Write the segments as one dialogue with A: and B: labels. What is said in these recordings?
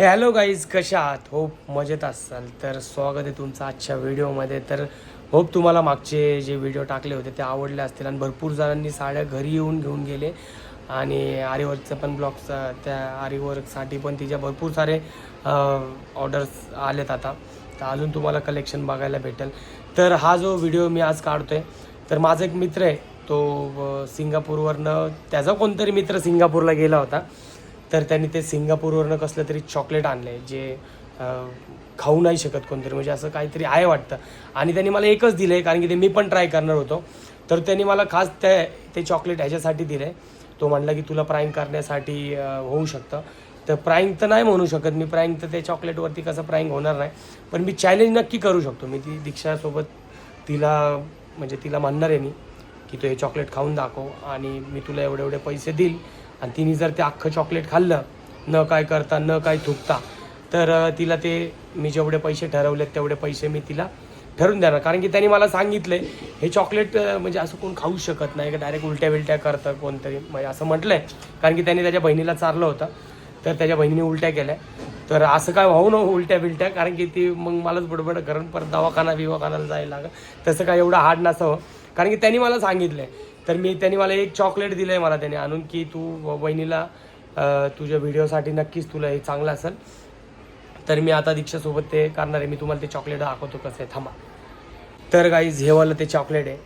A: Hello guys कशा आहात? Hope मजेत असाल. तर स्वागत आहे तुमचं आजच्या व्हिडिओमध्ये तर होप तुम्हाला मागचे जे व्हिडिओ टाकले होते ते आवडले असतील. आणि भरपूर जणांनी साड्या घरी येऊन घेऊन गेले. आणि आरीवर्कचं पण ब्लॉग्स त्या आरीवर्कसाठी पण तिच्या भरपूर सारे ऑर्डर्स आलेत आता. तर अजून तुम्हाला कलेक्शन बघायला भेटेल. तर हा जो व्हिडिओ मी आज काढतो आहे तर माझा एक मित्र आहे. तो सिंगापूरवरनं त्याचा कोणतरी मित्र सिंगापूरला गेला होता. तर त्यांनी ते सिंगापूरवरनं कसलं तरी चॉकलेट आणलं आहे जे खाऊ नाही शकत कोणतरी. म्हणजे असं काहीतरी आहे वाटतं. आणि त्यांनी मला एकच दिलं आहे कारण की ते मी पण ट्राय करणार होतो. तर त्यांनी मला खास त्या ते चॉकलेट ह्याच्यासाठी दिलं आहे तो म्हणला की तुला प्राईंग करण्यासाठी होऊ शकतं. तर प्राईंग तर नाही म्हणू शकत मी. प्राईंग तर त्या चॉकलेटवरती कसं प्राईंग होणार नाही. पण मी चॅलेंज नक्की करू शकतो. मी ती दीक्षासोबत तिला म्हणजे तिला म्हणणार आहे मी की तू हे चॉकलेट खाऊन दाखव. आणि मी तुला एवढे एवढे पैसे देईल. आणि तिने जर ते अख्खं चॉकलेट खाल्लं न काय करता न काय थुकता तर तिला ते मी जेवढे पैसे ठरवलेत तेवढे पैसे मी तिला ठरवून देणार. कारण की त्यांनी मला सांगितलंय हे चॉकलेट म्हणजे असं कोण खाऊ शकत नाही का डायरेक्ट उलट्या बिलट्या करतं कोणतरी. म्हणजे असं म्हटलंय. कारण की त्यांनी त्याच्या बहिणीला चारलं होतं तर त्याच्या बहिणीने उलट्या केल्या. तर असं काय होऊ नको उलट्या बिलट्या कारण की ती मग मलाच बडबड करून परत दवाखाना बिवाखानाला जायला लागं तसं काय एवढं हार्ड नसावं. कारण की त्यांनी मला सांगितलंय तर मी त्यांनी मला एक चॉकलेट दिलं आहे मला त्याने आणून की तू बहिणीला तुझ्या व्हिडिओसाठी नक्कीच तुला हे चांगलं असेल. तर मी आता दीक्षासोबत ते करणार आहे. मी तुम्हाला ते चॉकलेट दाखवतो कसं आहे. थांबा. तर गाईज हेवालं ते चॉकलेट आहे.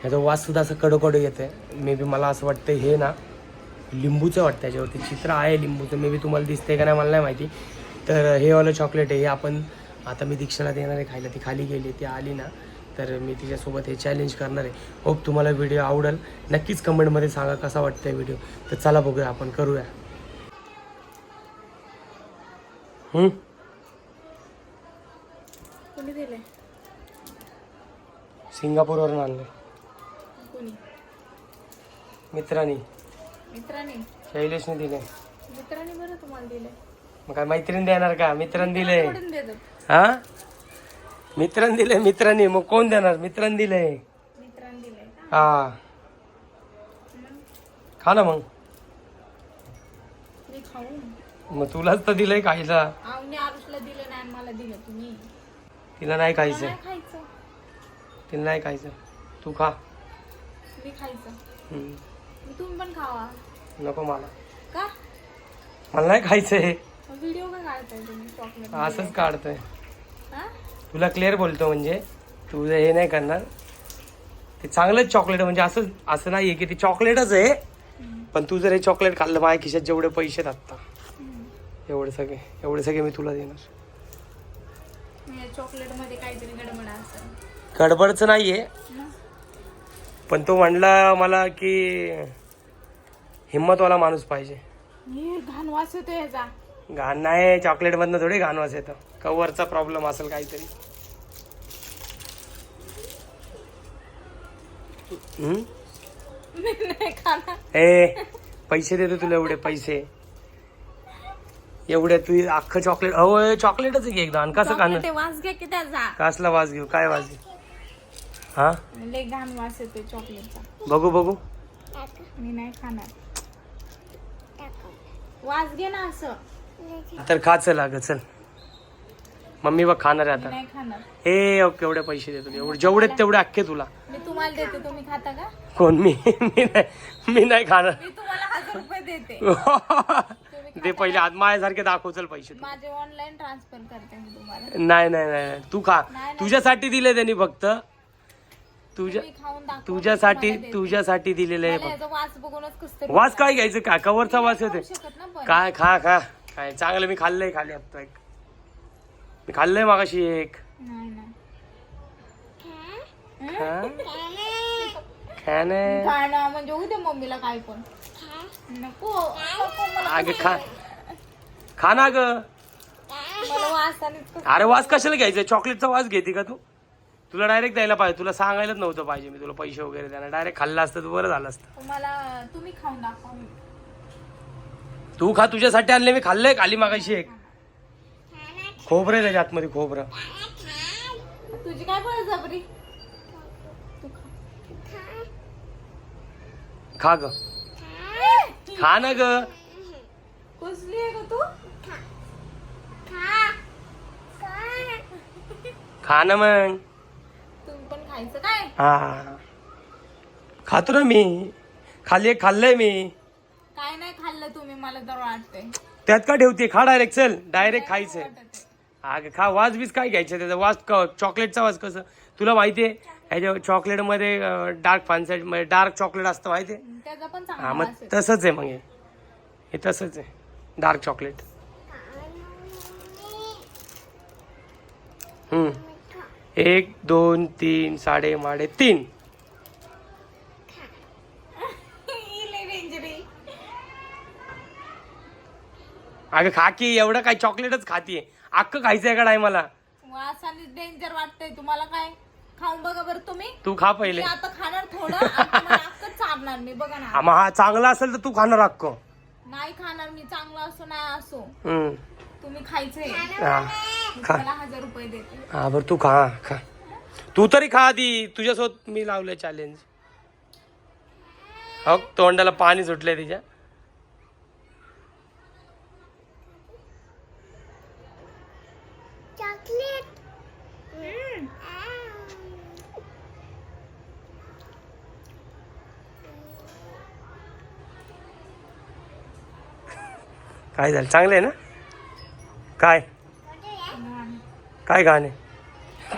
A: ह्याचा वाससुद्धा असं कडकडू येतं आहे मे बी मला असं वाटतं हे ना लिंबूचं वाटतं त्याच्यावरती चित्र आहे लिंबूचं. मे बी तुम्हाला दिसतंय का नाही मला नाही माहिती. तर हे वालं चॉकलेट आहे. हे आपण आता मी दीक्षाला देणार आहे खायला. ती खाली गेली ती आली ना. तर मी तिच्यासोबत हे चॅलेंज करणार आहे. होप तुम्हाला व्हिडिओ आवडेल. नक्कीच कमेंटमध्ये सांगा कसा वाटतंय व्हिडिओ तर चला बघूया आपण करूया. हम्म?
B: कोणी दिले
A: सिंगापूरवरून आणले मित्रांनी.
B: मित्राने?
A: शैलेशने दिले
B: मित्राने बरं तुम्हाला दिले
A: मग काय मैत्रीण देणार का? मित्रांनी दिले हा? मित्रांनी दिले मित्रांनी. मग कोण देणार? मित्रांनी दिले
B: मित्राने दिले का
A: हा. खा ना मग. मग तुलाच तर दिलंय खायला.
B: तुम्ही.
A: तिला नाही खायचं.
B: खायचं.
A: तिला नाही खायचं. तू खा.
B: मी खायचं.
A: हम्म.
B: मी तुम्ही पण खावा.
A: नको मला.
B: का?
A: मला नाही खायचंय.
B: व्हिडिओ का काढताय तुम्ही? चॉकलेट
A: असंच काढतोय. तुला क्लिअर बोलतो म्हणजे. तुझं हे नाही करणार. ते चांगलंच चॉकलेट म्हणजे असं असं नाहीये की ते चॉकलेटच आहे. पण तू जर हे चॉकलेट खाल्लं माझ्या खिशात जेवढे पैसे आता एवढे सगळे एवढे सगळे मी तुला देणार.
B: चॉकलेटमध्ये काहीतरी गडबड असेल.
A: गडबडचं नाहीये. पण तो म्हणला मला की हिंमतवाला माणूस पाहिजे.
B: घाण वास येतो
A: घाण नाही चॉकलेट मधनं थोडी घाण वास येतं. कवरचा प्रॉब्लेम असेल काहीतरी. ए पैसे देतो तुला एवढे पैसे. एवढे तू अख्खं चॉकलेट अहो चॉकलेटच आहे की एकदा आणि कसं खाणं
B: ते वास घ्या की त्याचा
A: कसला वास घेऊ? काय वास घेऊ? हा?
B: लय घाण वास चॉकलेटचा
A: बघू बघू.
B: मी नाही खाणार. वास घे ना असं.
A: तर खा चल अगं चल. मम्मी बघ खाणार आहे आता.
B: नाही खाणार.
A: ए ओके एवढे पैसे देतो एवढे जेवढे तेवढे अख्खे तुला.
B: मी तुम्हाला देते तुम्ही खाता का?
A: कोण? मी मी नाही मी नाही खाणार.
B: मी तुम्हाला हजार रुपये देते. तुम्ही
A: ते पहिले आज माझ्यासारखे दाखव चल पैसे तू.
B: माझे ऑनलाईन ट्रान्सफर करते मी तुम्हाला.
A: नाही नाही नाही नाही. तू खा.
B: नाही.
A: तुझ्यासाठी दिले त्यांनी फक्त. तुझ्या
B: तुम्ही खाऊन दाखवा
A: तुझ्यासाठी. तुझ्यासाठी दिलेले आहे फक्त.
B: याचा वास बघूनच कसं
A: वास काय घ्यायचं? काय कवरचा वास येते
B: खाऊ शकत ना पण.
A: काय खा खा. काय? चांगलं मी खाल्लंय खाली आता एक. मी खाल्लंय मागाशी एक.
B: खाणं. म्हणजे उद्या मम्मीला काय पण. नको. नको मला
A: अगं खा. खा ना ग.
B: मला वास आणि
A: अरे वास कशाला घ्यायचा? चॉकलेटचा वास घेते का तू? तुला डायरेक्ट द्यायला पाहिजे. तुला सांगायलाच नव्हतं पाहिजे मी तुला पैसे वगैरे द्यायला डायरेक्ट खाल्लं असतं तर बरं झालं असतं.
B: मला तुम्ही खाऊन दाखवा.
A: तू खा तुझ्यासाठी आणले मी खाल्लंय खाली मागायची एक. खोबरं आहे त्याच्या आतमध्ये खोबरं.
B: तुझी काय बळजबरी खा
A: ग. खा ना ग.
B: कुसली आहे तू?
A: खा ना मग.
B: खायचं काय?
A: हा. खातो ना मी. खाली खाल्लंय मी.
B: काय नाही खाल्लं तुम्ही मला तर वाटतंय.
A: त्यात का ठेवते? खा डायरेक्ट चल. डायरेक्ट खायचंय. अगं खा. वास बीस काय घ्यायचं त्याचा? वास क चॉकलेटचा वास कसं? तुला माहितीये ह्याच्या चॉकलेटमध्ये डार्क फानसेट म्हणजे डार्क चॉकलेट असतं माहितीये?
B: त्याचा पण
A: हा
B: चांगला
A: मग. तसंच आहे मग हे. हे तसंच आहे. डार्क चॉकलेट हम्म. एक दोन तीन साडे माडे तीन
B: लय danger आहे.
A: अगं खा की एवढं काय चॉकलेटच खातीये. अख्खं खायचंय का मला?
B: वासाने डेंजर वाटतंय. तुम्हाला काय? खाऊन बघा बरं तुम्ही.
A: तू खा
B: मी
A: पहिले.
B: आता खाणार थोडं चारणार मी. बघा ना.
A: हा चांगला असेल तर तू खाणार अक्क
B: नाही खाणार मी. चांगला असो नाही असो.
A: हम्म.
B: तुम्ही खायचंय.
A: हा खा.
B: हजार रुपये देते.
A: हा बरं तू खा खा. तू तरी खा आधी. तुझ्यासोबत मी लावलंय चॅलेंज हो तोंडाला पाणी सुटलंय तिच्या
C: चॉकलेट
A: काय झालं? चांगलं आहे ना? काय? काय गाणे?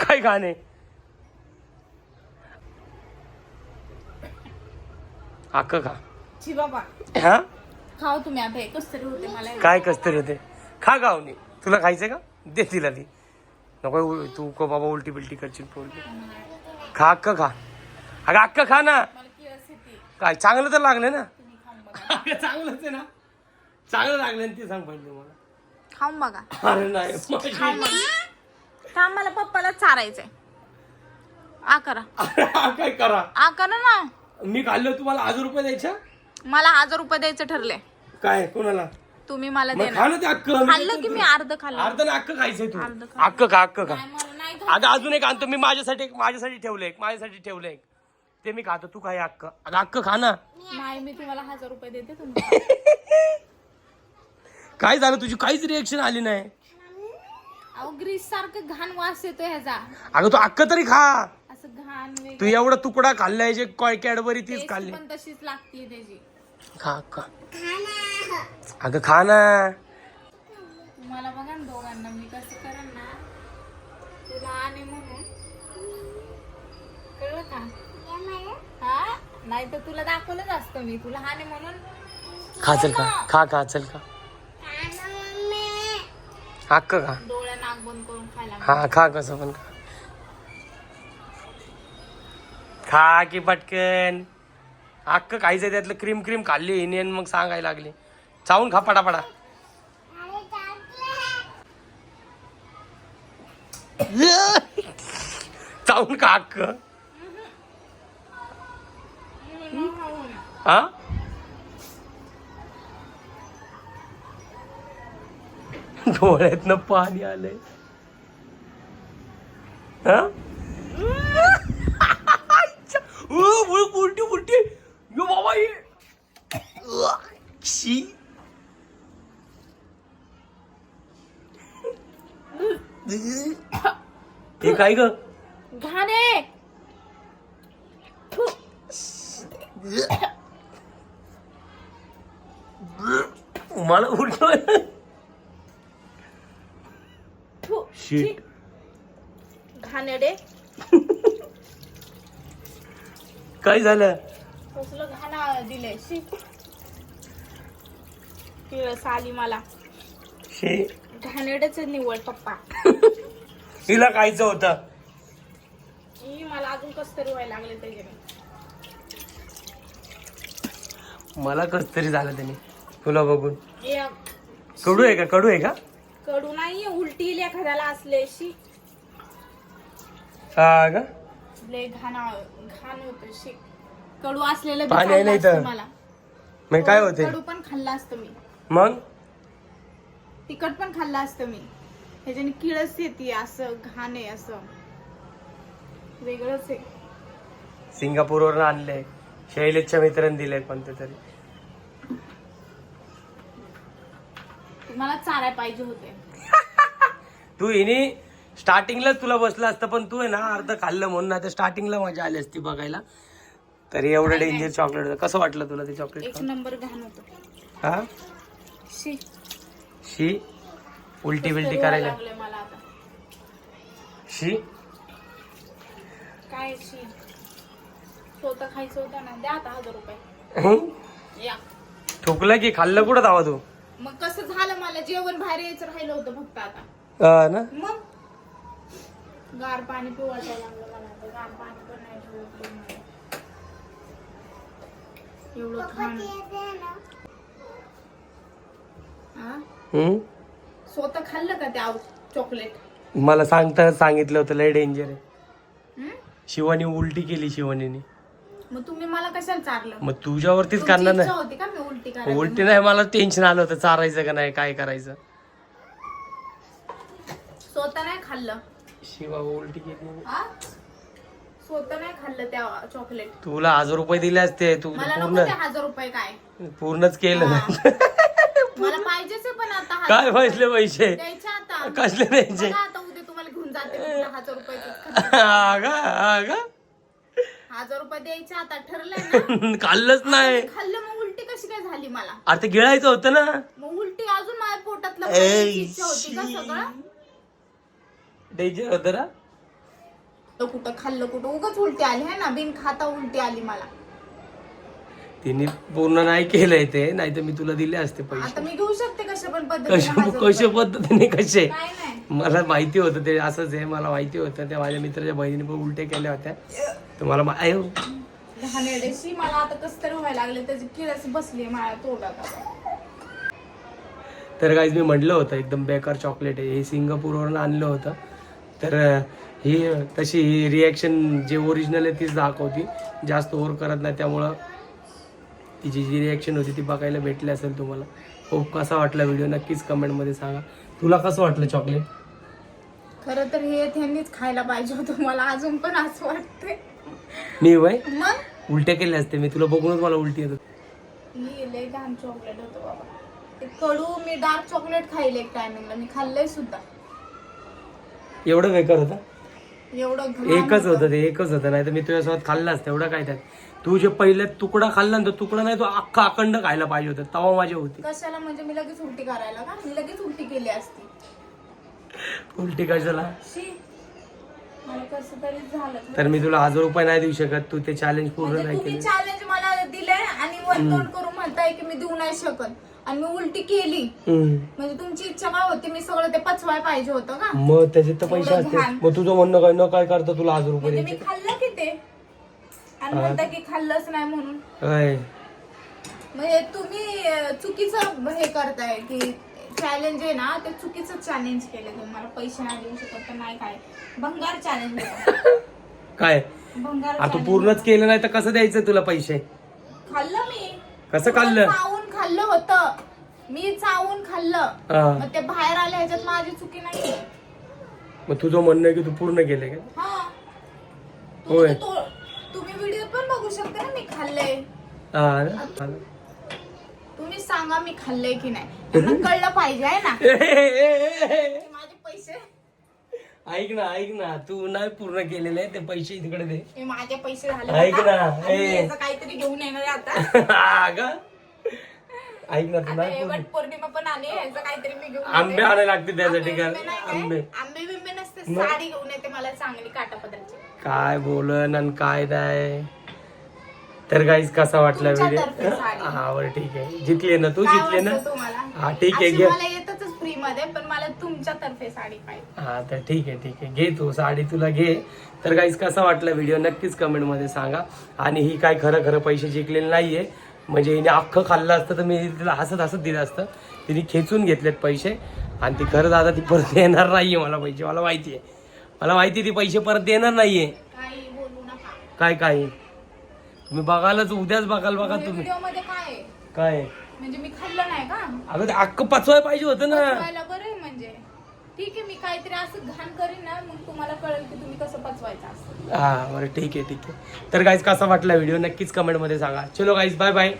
A: काय गाणे?
B: ची बाबा.
A: हा?
B: खाऊ तुम्ही आता एकच तरी होते मला
A: काय कसतरी होते? खा गावनी. तुला खायचंय का? दे तिला ती. नको तू को बाबा उलटी बिलटी करशील पोरगी. खा अक्क खा. अगं अक्क खा ना.
B: मला किळस येते
A: काय चांगलं तर लागलं ना? चांगलंच आहे ना? चांगलं लागलं ना ते सांग पहिले मला.
B: खाऊन बघा.
A: अरे नाही माझी-
B: का मला पप्पाला चारायचंय. आ करा.
A: अरे हा काय करा?
B: आ करा ना.
A: मी खाल्लं तुम्हाला हजार रुपये द्यायच्या
B: मला हजार रुपये द्यायचे ठरले.
A: काय कोणाला?
B: तुम्ही मला
A: मग
B: देणार.
A: खा ना ते अक्क
B: खाल्लं की मी. अर्ध खाल्लं.
A: अर्ध ना अक्क खायचंय तू.
B: अर्ध खा.
A: अक्क खा. अक्क
B: नाही
A: अगं अजून एक आणतो. मी माझ्यासाठी माझ्यासाठी ठेवलंय एक माझ्यासाठी ठेवलंय एक. ते मी खातो. तू काय अक्क अगं अक्क खा ना.
B: नाही मी तुम्हाला हजार रुपये देते तुम्ही.
A: काय झालं तुझी? काहीच रिएक्शन आली नाही.
B: अहो ग्रीस सारखं घाण वास येतो ह्याचा.
A: अगं तू अक्क तरी खा.
B: असं घाण वेगळं.
A: तू एवढा तुकडा खाल्लाय जे कॅडबरी तीच खाल्ली.
B: पण तशीच लागते त्याची.
A: खा अक्क अगं खा ना.
B: तुम्हाला बघा ना दोघांना मी कसं करेन ना तुला आणि म्हणून. कळलं का? हा? नाही तर तुला दाखवलंच असतं मी. तुला हाने म्हणून.
A: खा चल का खा खा चल का अक्क खा
B: डोळ्या नाक बंद करून खायला
A: हा खा कसं पण खा. खा की पटकन. अक्क खायचं त्यातलं क्रीम क्रीम खाल्ली हिने आणि मग सांगायला लागली. चावून खा पडापडा चावून खा अक्क हा? डोळ्यातनं पाणी आलंय. हा? उलटी उलटी यो बाबा शी. हे काय ग?
B: घाणे.
A: मला उलट Shit.
B: घाणेडे.
A: काय झालं?
B: कसलं घाण दिले. शी. आली मला.
A: शे.
B: घाणेडेच निवड पप्पा.
A: हिला खायचं होतं.
B: मला अजून कस तरी व्हायला लागले त्याच्याने
A: मला कस तरी झालं त्याने. तुला बघून. कडू आहे का? कडू आहे का?
B: कडू नाहीये उलटी येईल एखाद्याला असले शी
A: हा का?
B: लय घाण घाण होत शी कडू असलेलं बी
A: पाणी आहे
B: खाल्लं
A: नाही
B: असतं
A: तर.
B: मला.
A: मग काय होते
B: कडू पण खाल्लं असतं मी.
A: मग?
B: तिखट पण खाल्लं असतं मी. ह्याच्याने किळस येते असं घाण आहे असं. वेगळंच आहे.
A: सिंगापूरवरून आणले शैलेशच्या मित्रांनी दिले कोणते तरी.
B: तुम्हाला चाराय पाहिजे होते.
A: तू हिने स्टार्टिंगलाच तुला बसलं असतं पण तू आहे ना अर्ध खाल्लं म्हणून आता स्टार्टिंगला मजा आली असती बघायला. तर एवढं डेंजर चॉकलेट होतं. कसं वाटलं तुला ते चॉकलेट
B: एक नंबर घाण होतं.
A: हा?
B: शी.
A: शी? उलटी बिलटी करायला.
B: लागलंय मला आता.
A: शी?
B: काय शी? स्वतः खायचं होतं ना. द्या आता हजार रुपये.
A: हं?
B: या.
A: ठोकलं की खाल्लं कुठं धावा तू?
B: मग कसं झालं मला? जेवण बाहेर यायचं राहिलं होतं फक्त आता.
A: हा ना?
B: मग? गार पाणी पिऊ वाटायला लागलं मला आता. गार पाणी पण नाही ठेवलं मला. एवढं घाण. हा?
A: हं?
B: स्वतः खाल्लं का ते चॉकलेट?
A: मला सांगता सांगितलं होतं लय डेंजर आहे.
B: हं?
A: शिवानी उलटी केली शिवानीने.
B: मग तुम्ही मला कशाला चारलं?
A: मग तुझ्यावरतीच
B: तुमची इच्छा
A: नाही.
B: होती का मी उलटी करायची
A: उलटी नाही मला टेन्शन आलं होतं चारायचं का नाही काय करायचं?
B: स्वतः नाही खाल्लं?
A: शिवा उलटी केली.
B: हा? स्वतः नाही खाल्लं त्या चॉकलेट
A: तुला हजार रुपये दिले असते तू
B: मला नको
A: पूर्ण
B: हजार रुपये काय?
A: पूर्णच केलं. नाही
B: मला पाहिजेच आहे पण आता हजार
A: काय
B: रुपये.
A: पैसे पैसे?
B: द्यायचे आता.
A: कसले द्यायचे?
B: बघा आता उद्या तुम्हाला घेऊन जाते मी हजार रुपये.
A: हा का हा का?
B: हजार रुपये द्यायचे आता ठरलंय ना.
A: खाल्लंच नाही.
B: खाल्लं मग उलटी कशी काय झाली मला?
A: अरे ते गिळायचं होतं ना.
B: मग उलटी अजून माझ्या पोटातलं खाण्याची इच्छा होती का सगळं?
A: द्यायचं होतं ना.
B: तर कुठं खाल्लं कुठं उगाच उलटी आली है ना? बिन खाता उलटी आली मला.
A: तिने पूर्ण नाही केलंय ते नाही तर मी तुला दिले असते पैसे.
B: आता मी घेऊ शकते कशा पण पद्धतीने
A: कशा कशा. पद्धतीने कसे?
B: काय नाही.
A: मला माहिती होतं ते असंच आहे मला माहिती होतं. त्या माझ्या मित्राच्या बहिणीने पण उलटे केल्या होत्या. तर मला मा- आयो
B: मला आता कसं तरी व्हायला लागले त्याची किरस बसली माझ्या तोंडात आता.
A: तर काहीच मी म्हटलं होतं एकदम बेकार चॉकलेट आहे. हे सिंगापूरवरून आणलं होतं. तर अं, ही तशी ही रिॲक्शन जे ओरिजिनल आहे तीच दाखवती. जास्त ओर करत नाही त्यामुळं तिची जी रिॲक्शन होती ती बघायला भेटली असेल तुम्हाला. खूप कसा वाटला व्हिडिओ नक्कीच कमेंटमध्ये सांगा. तुला कसं वाटलं चॉकलेट
B: खरं तर हे त्यांनीच खायला पाहिजे होतं मला अजून पण असं वाटतंय.
A: मी वय?
B: मग?
A: उलट्या केल्या असते मी. तुला बघूनच मला उलटी येत होती.
B: मी लय घाण चॉकलेट होतं बाबा. ते कडू मी डार्क चॉकलेट खाईल एक टायमिंगला मी खाल्लंय सुद्धा.
A: एवढं बेकार होतं?
B: एवढं घाण
A: एकच होतं ते एकच होतं. नाही तर मी तुझ्यासोबत खाल्लं असतं. एवढं काय त्यात? तू जे पहिले तुकडा खाल्ला ना तो तुकडा नाही तो अख्खा अखंड खायला पाहिजे होता. तवा माझी होती.
B: कशाला? म्हणजे मी लगेच उलटी करायला का? मी लगेच उलटी केली असती.
A: उलटी कशाला?
B: शी मला कसं तरी झालं.
A: तर मी तुला हजार रुपये नाही देऊ शकत. तू ते चॅलेंज पूर्ण
B: म्हणजे
A: नाही
B: तुम्ही
A: केलं.
B: चॅलेंज मला दिलंय आणि वर्कआउट करून म्हणताय की मी देऊ नाही शकत. आणि मी उलटी केली.
A: हम्म.
B: म्हणजे तुमची इच्छा काय होती? मी सगळं ते पचवाय पाहिजे होतं का?
A: मग त्याचे तर पैसे
B: एवढं
A: असते.
B: घाण.
A: मग तुझं म्हणणं काय? न काय करतं तुला हजार रुपये
B: म्हणजे मी
A: द्यायचे?
B: खाल्लं की ते? आणि म्हणता की खाल्लंच नाही म्हणून.
A: काय
B: म्हणजे तुम्ही अं, चुकीचं हे करताय की चॅलेंज आहे ना ते चुकीचं चॅलेंज केलं तुम्हाला. पैसे नाही देऊ शकत तर नाही काय. भंगार चॅलेंज
A: काय?
B: भंगार
A: आता
B: challenge.
A: पूर्णच केलं नाही तर कसं द्यायचं तुला पैसे?
B: खाल्लं मी.
A: कसं खाल्लं?
B: चावून खाल्लं होतं. मी चावून खाल्लं.
A: हा.
B: मग ते बाहेर आले ह्याच्यात माझी चुकी नाही
A: मग तुझं म्हणणं आहे की तू पूर्ण केलं का?
B: हा.
A: होय.
B: तुम्ही तो- तुम्ही व्हिडिओ पण बघू शकता ना मी खाल्लंय.
A: हा ना?
B: सांगा मी खाल्लंय की नाही त्यांना कळलं पाहिजे आहे ना. की माझे पैसे
A: ऐक ना ऐक ना तू नाही पूर्ण केलेले ते पैसे तिकडे दे
B: हे माझे पैसे झाले
A: ऐक. ना,
B: आणि
A: ए.
B: याचं काहीतरी घेऊन येणार आहे आता
A: हा का? ऐक ना तू
B: आता
A: नाही
B: हे
A: पूर्ण
B: वट पौर्णिमा पण आली याचं काहीतरी मी घेऊन
A: आंबे
B: येते.
A: आणायला लागते त्यासाठी
B: आंबे नाही काय?
A: आंबे
B: आंबे बिंबे नसते साडी घेऊन येते मला चांगली काटापदराची
A: काय बोलन आणि काय नाही तर गाईज कसा वाटला व्हिडिओ. हा बरं ठीक आहे. जिंकले ना तू जिंकले ना? हा ठीक आहे घे.
B: मला येतच फ्री मध्ये पण मला तुमच्या तर्फे साडी पाहिजे.
A: हा तर ठीक आहे ठीक आहे. घे तू साडी तुला घे. तर गाईज कसा वाटला व्हिडिओ नक्कीच कमेंटमध्ये सांगा. आणि ही काय खरं खरं पैसे जिंकलेले नाहीये. म्हणजे हिने अख्खं खाल्लं असतं तर मी तिला हसत हसत दिलं असतं. तिने खेचून घेतलेत पैसे. आणि ती खरंच आता ती परत येणार नाहीये मला पैसे. मला माहिती आहे मला माहिती ती पैसे परत येणार नाहीये. काय काय तुम्ही बघालच उद्याच बघाल बघा तुम्ही.
B: व्हिडिओमध्ये काय आहे?
A: काय?
B: म्हणजे मी खाल्लं नाही का?
A: अगं ते अख्खं पचवाय पाहिजे होतं ना.
B: पचवायला बरं आहे म्हणजे. ठीक आहे मी काहीतरी असं घाण करीन ना मग तुम्हाला कळेल की तुम्ही कसं पचवायचं असतं
A: हा बरं ठीक आहे ठीक आहे. तर गाईज कसा वाटला व्हिडिओ? नक्कीच कमेंटमध्ये सांगा. चलो गाईज बाय बाय